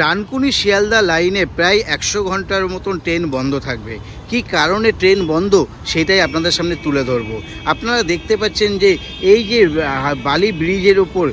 ডানকুনি শিয়ালদা লাইনে প্রায় একশো ঘণ্টার মতন ট্রেন বন্ধ থাকবে। কি কারণে ট্রেন বন্ধ? সেটাই আপনাদের সামনে তুলে ধরবো। আপনারা দেখতে পাচ্ছেন যে এই যে বালি ব্রিজের ওপর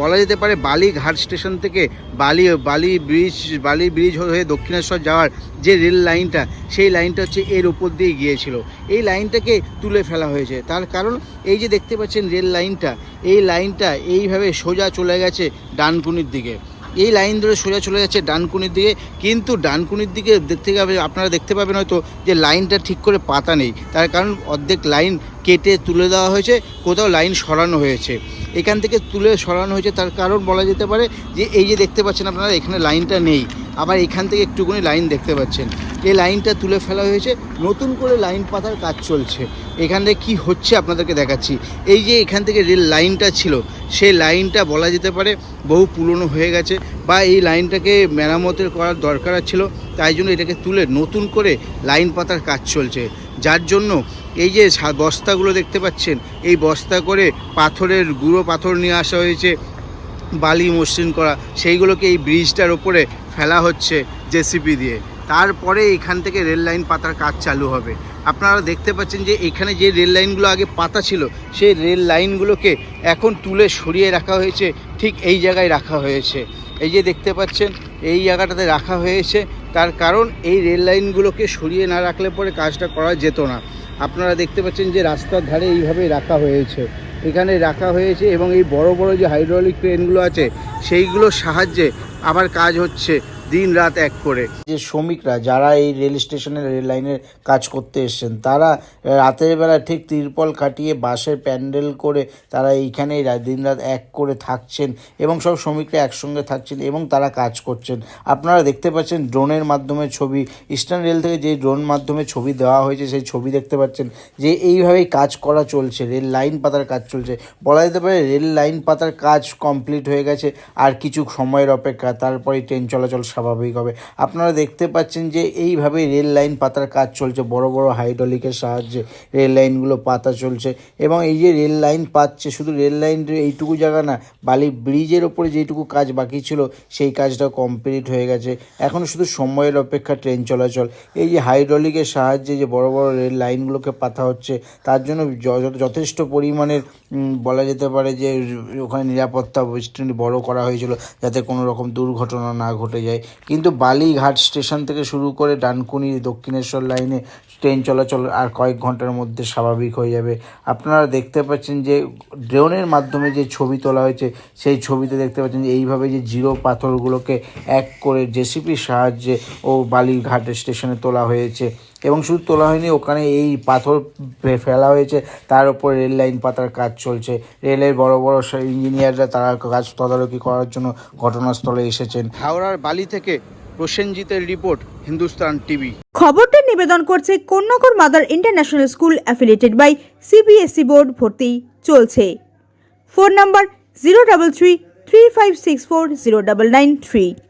বলা যেতে পারে বালি ঘাট স্টেশন থেকে বালি বালি ব্রিজ বালি ব্রিজ হয়ে দক্ষিণেশ্বর যাওয়ার যে রেল লাইনটা, সেই লাইনটা হচ্ছে এর উপর দিয়ে গিয়েছিল। এই লাইনটাকে তুলে ফেলা হয়েছে। তার কারণ এই যে দেখতে পাচ্ছেন রেল লাইনটা, এই লাইনটা এইভাবে সোজা চলে গেছে ডানকুনির দিকে। এই লাইন ধরে সোজা চলে যাচ্ছে ডানকুনির দিকে। কিন্তু ডানকুনির দিকে দেখতে পাবে আপনারা দেখতে পাবেন হয়তো যে লাইনটা ঠিক করে পাতা নেই। তার কারণ অর্ধেক লাইন কেটে তুলে দেওয়া হয়েছে, কোথাও লাইন সরানো হয়েছে। এখান থেকে তুলে সরানো হয়েছে, তার কারণ বলা যেতে পারে যে, এই যে দেখতে পাচ্ছেন আপনারা, এখানে লাইনটা নেই। আবার এখান থেকে একটুকুনি লাইন দেখতে পাচ্ছেন। এই লাইনটা তুলে ফেলা হয়েছে। নতুন করে লাইন পাতার কাজ চলছে। এখান থেকে কী হচ্ছে আপনাদেরকে দেখাচ্ছি। এই যে এখান থেকে রেল লাইনটা ছিল, সেই লাইনটা বলা যেতে পারে বহু পুরনো হয়ে গেছে বা এই লাইনটাকে মেরামতের করার দরকার ছিল, তাই জন্য এটাকে তুলে নতুন করে লাইন পাতার কাজ চলছে। যার জন্য এই যে বস্তাগুলো দেখতে পাচ্ছেন, এই বস্তা করে পাথরের গুঁড়ো পাথর নিয়ে আসা হয়েছে, বালি মসৃণ করা, সেইগুলোকে এই ব্রিজটার ওপরে ফেলা হচ্ছে জেসিপি দিয়ে। তারপরে এখান থেকে রেল লাইন পাতার কাজ চালু হবে। আপনারা দেখতে পাচ্ছেন যে এখানে যে রেল লাইনগুলো আগে পাতা ছিল, সেই রেল লাইনগুলোকে এখন তুলে সরিয়ে রাখা হয়েছে, ঠিক এই জায়গায় রাখা হয়েছে। এই যে দেখতে পাচ্ছেন, এই জায়গাটাতে রাখা হয়েছে। তার কারণ এই রেল লাইনগুলোকে সরিয়ে না রাখলে পরে কাজটা করা যেত না। আপনারা দেখতে পাচ্ছেন যে রাস্তার ধারে এইভাবে রাখা হয়েছে। এখানে রাখা হয়েছে এবং এই বড় বড় যে হাইড্রোলিক ট্রেনগুলো আছে, সেইগুলোর সাহায্যে আবার কাজ হচ্ছে। দিন রাত এক করে। যে শ্রমিকরা, যারা এই রেল স্টেশনের রেল লাইনের কাজ করতে এসছেন, তারা রাতের বেলা ঠিক তিরপল কাটিয়ে বাসের প্যান্ডেল করে তারা এইখানেই দিন রাত এক করে থাকছেন এবং সব শ্রমিকরা একসঙ্গে থাকছেন এবং তারা কাজ করছেন। আপনারা দেখতে পাচ্ছেন ড্রোনের মাধ্যমে ছবি, ইস্টার্ন রেল থেকে যে ড্রোন মাধ্যমে ছবি দেওয়া হয়েছে, সেই ছবি দেখতে পাচ্ছেন যে এইভাবেই কাজ করা চলছে, রেল লাইন পাতার কাজ চলছে। বলা যেতে পারে রেল লাইন পাতার কাজ কমপ্লিট হয়ে গেছে, আর কিছু সময়ের অপেক্ষা তারপরে ট্রেন চলাচল স্বাভাবিক হবে। আপনারা দেখতে পাচ্ছেন যে এইভাবে রেল লাইন পাতার কাজ চলছে। বড় বড় হাইড্রোলিকের সাহায্যে রেল লাইনগুলো পাতা চলছে এবং এই যে রেল লাইন পাচ্ছে, শুধু রেল লাইন এইটুকু জায়গা না, বালি ব্রিজের ওপরে যেটুকু কাজ বাকি ছিল, সেই কাজটা কমপ্লিট হয়ে গেছে। এখন শুধু সময়ের অপেক্ষা ট্রেন চলাচল। এই যে হাইড্রোলিকের সাহায্যে যে বড় বড় রেল লাইনগুলোকে পাতা হচ্ছে, তার জন্য যথেষ্ট পরিমাণের বলা যেতে পারে যে ওখানে নিরাপত্তা বড় করা হয়েছিল যাতে কোনো রকম দুর্ঘটনা না ঘটে যায়। কিন্তু বালিঘাট স্টেশন থেকে শুরু করে ডানকুনি দক্ষিণেশ্বর লাইনে ট্রেন চলাচল আর কয়েক ঘণ্টার মধ্যে স্বাভাবিক হয়ে যাবে। আপনারা দেখতে পাচ্ছেন যে ড্রোনের মাধ্যমে যে ছবি তোলা হয়েছে, সেই ছবিতে দেখতে পাচ্ছেন যে এইভাবে যে জিরো পাথরগুলোকে এক করে জেসিপির সাহায্যে ও বালিঘাট স্টেশনে তোলা হয়েছে। এবং শুধু তোলা হয়নি, ওখানে এই পাথর ফেলা হয়েছে। তার উপর রেল লাইন পাতার কাজ চলছে। রেলের বড় বড় ইঞ্জিনিয়াররা তারা কাজ তদারকি করার জন্য ঘটনাস্থলে এসেছেন। হাওড়ার বালি থেকে প্রসেনজিতের রিপোর্ট, হিন্দুস্তান টিভি। খবরটি নিবেদন করছে কন্যাকর mother international school affiliated by CBSE board ভর্তি চলছে। Phone number zero double three three five six four zero double nine three.